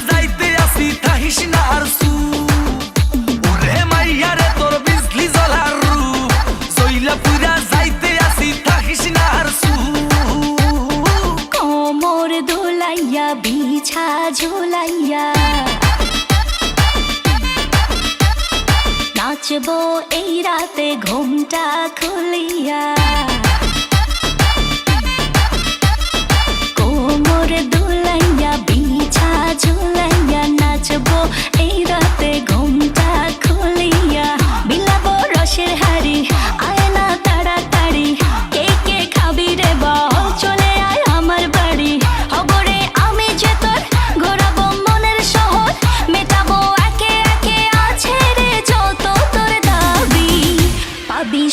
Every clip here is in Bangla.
যাইতে আসি তাহিস না আর সু। ওরে মাইয়া তোর বিজলি জ্বলার রু। জইলা পুরা যাইতে আসি তাহিস সু। কোমর দোলাইয়া, বিছা ঝোলাইয়া। নাচবো এই রাতে ঘুমটা খুলিয়া।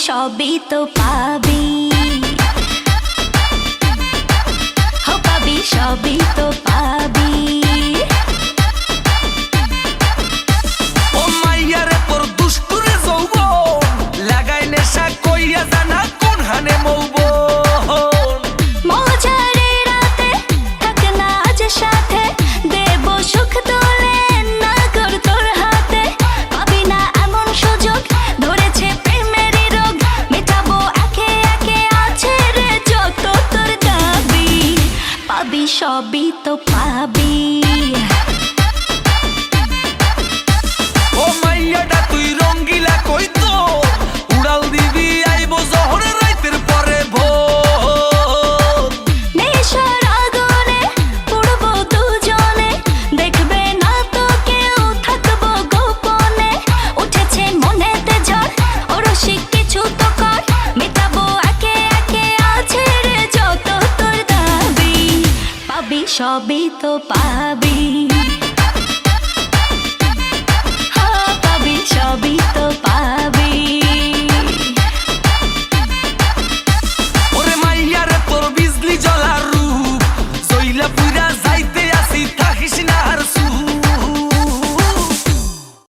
সবই তো পাবি। হো, পাবি, সবই তো পাবি। ও মাইয়ারে পর দুষ্টুরে যৌব লাগাই নেশা কইয়া জানা কোন হানে মৌব সবই তো পাবি। সবই তো পাবি। হ্যাঁ, পাবি সব